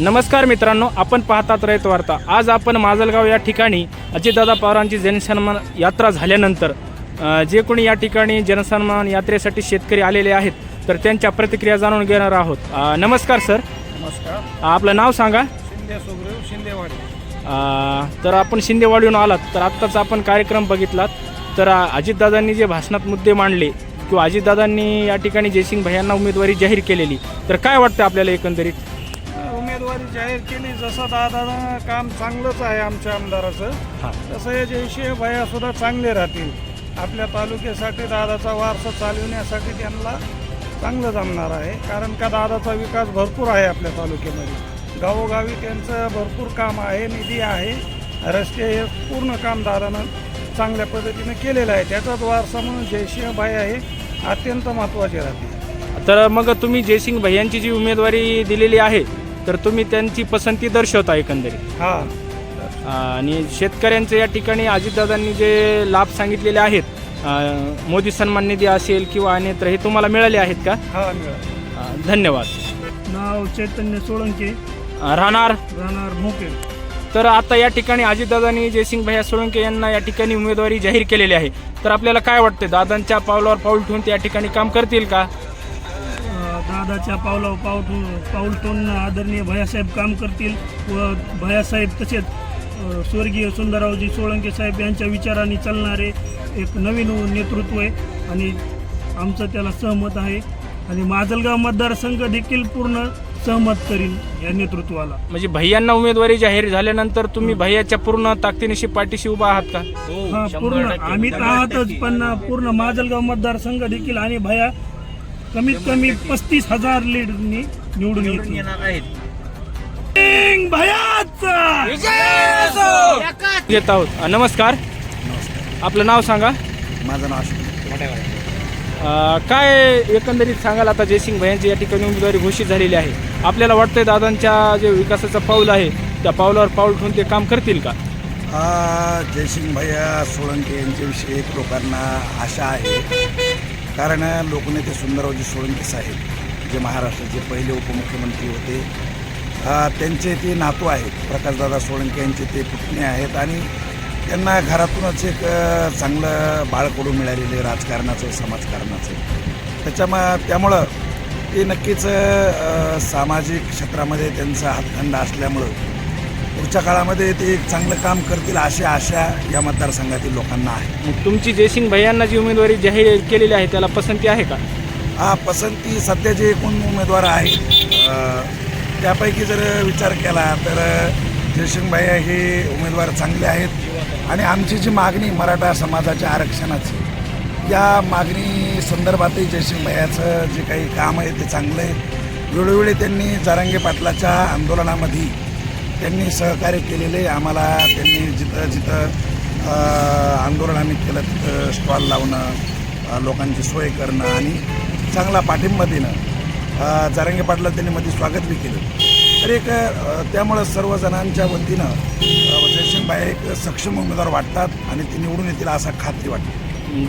नमस्कार मित्रांनो आपण पाहतात रयत वार्ता. आज आपण माजलगाव या ठिकाणी अजितदादा पवारांची जनसन्मान यात्रा झाल्यानंतर जे कोणी या ठिकाणी जनसन्मान यात्रेसाठी शेतकरी आलेले आहेत तर त्यांच्या प्रतिक्रिया जाणून घेणार आहोत. नमस्कार सर. नमस्कार. आपलं नाव सांगा. शिंदे सुग्रीव शिंदेवाडी. तर आपण शिंदेवाडीहून आलात तर आत्ताच आपण कार्यक्रम बघितलात. तर अजितदादांनी जे भाषणात मुद्दे मांडले किंवा अजितदादांनी या ठिकाणी जयसिंग भैयांना उमेदवारी जाहीर केलेली तर काय वाटतं आपल्याला एकंदरीत? जाहीर केली जसं दादानं काम चांगलंच आहे आमच्या आमदाराचं हां. तसं हे जयशे भैया सुद्धा चांगले राहतील. आपल्या तालुक्यासाठी दादाचा वारसा चालविण्यासाठी त्यांना चांगलं जमणार आहे कारण का दादाचा विकास भरपूर आहे आपल्या तालुक्यामध्ये. गावोगावी त्यांचं भरपूर काम आहे निधी आहे रस्ते हे पूर्ण काम दादानं चांगल्या पद्धतीनं केलेलं आहे. त्याचाच वारसा म्हणून जयसिंह भाई हे अत्यंत महत्त्वाचे राहतील. तर मग तुम्ही जयसिंग भैयांची जी उमेदवारी दिलेली आहे तर तुम्ही त्यांची पसंती दर्शवता एकंदरीत. हां. आणि शेतकऱ्यांचं या ठिकाणी अजितदादांनी जे लाभ सांगितलेले आहेत अ, मोदी सन्मान निधी असेल किंवा अन्यत्र हे तुम्हाला मिळाले आहेत का? हा मिळालं. अ, धन्यवाद. नाव चैतन्य सोळंके. अ, राहणार? राहणार मुके. तर आता या ठिकाणी अजितदादांनी जयसिंग भैया सोळंके यांना या ठिकाणी उमेदवारी जाहीर केलेली आहे. तर आपल्याला काय वाटते दादांच्या पावलावर पाऊल ठेवून ते या ठिकाणी काम करतील का? दादाच्या पाऊल ठेवून- पाऊल ठेवून आदरणीय भैयासाहेब काम करतील व भैयासाहेब तसेच स्वर्गीय सुंदररावजी सोळंके साहेब यांच्या विचाराने चालणारे एक नवीन नेतृत्व आहे आणि आमचं त्याला सहमत आहे आणि माजलगाव मतदारसंघ देखील पूर्ण सहमत करील या नेतृत्वाला. म्हणजे भैयांना उमेदवारी जाहीर झाल्यानंतर तुम्ही भैयाच्या पूर्ण ताकदीनिशी पाठीशी उभा आहात का? हा पूर्ण. आम्ही तर आहातच पण पूर्ण माजलगाव मतदारसंघ देखील आणि भैया कमीत कमी पस्तीस हजार लीडनी निवडून येतील. भयाचा! घेत आहोत. अ, नमस्कार. आपलं नाव सांगा. माझं नाव अशोक. अ, काय एकंदरीत सांगाल आता जयसिंग भैयांची या ठिकाणी उमेदवारी घोषित झालेली आहे? आपल्याला वाटतंय दादांच्या जे विकासाचं पाऊल आहे त्या पावलावर पाऊल ठेवून ते काम करतील का? हा जयसिंग भैया सोळंके यांच्याविषयी एक लोकांना आशा आहे. कारण लोकनेते सुंदररावजी सोळंके साहेब जे महाराष्ट्राचे पहिले उपमुख्यमंत्री होते त्यांचे ते नातू आहेत. प्रकाशदादा सोळंके यांचे ते पुतणे आहेत आणि त्यांना घरातूनच एक चांगलं बाळकडू मिळालेले राजकारणाचं समाजकारणाचं त्याच्याम त्यामुळं ते नक्कीच सामाजिक क्षेत्रामध्ये त्यांचा हातखंड असल्यामुळं पुढच्या काळामध्ये ते एक चांगलं काम करतील अशी आशा या मतदारसंघातील लोकांना आहे. मग तुमची जयसिंग भैयांना जी उमेदवारी जाहीर केलेली आहे त्याला पसंती आहे का? हा पसंती सध्या जे एकूण उमेदवार आहेत अ, त्यापैकी जर विचार केला तर जयसिंगभाई हे उमेदवार चांगले आहेत. आणि आमची जी मागणी मराठा समाजाच्या आरक्षणाची या मागणी संदर्भातही जयसिंगभाईचं जे काही काम आहे ते चांगलं आहे. वेळोवेळी त्यांनी जारांगे पाटलाच्या आंदोलनामध्ये त्यांनी सहकार्य केलेले आम्हाला त्यांनी जिथं जिथं आंदोलन आम्ही केलं तिथं स्टॉल लावणं लोकांची सोय करणं आणि चांगला पाठिंबा देणं. जारंगे पाटला त्यांनी मध्ये स्वागत बी केलं. तर एक त्यामुळं सर्वजणांच्या वतीनं अ, जयसिंग एक सक्षम उमेदवार वाटतात आणि ते निवडून येतील असा खात्री वाटते.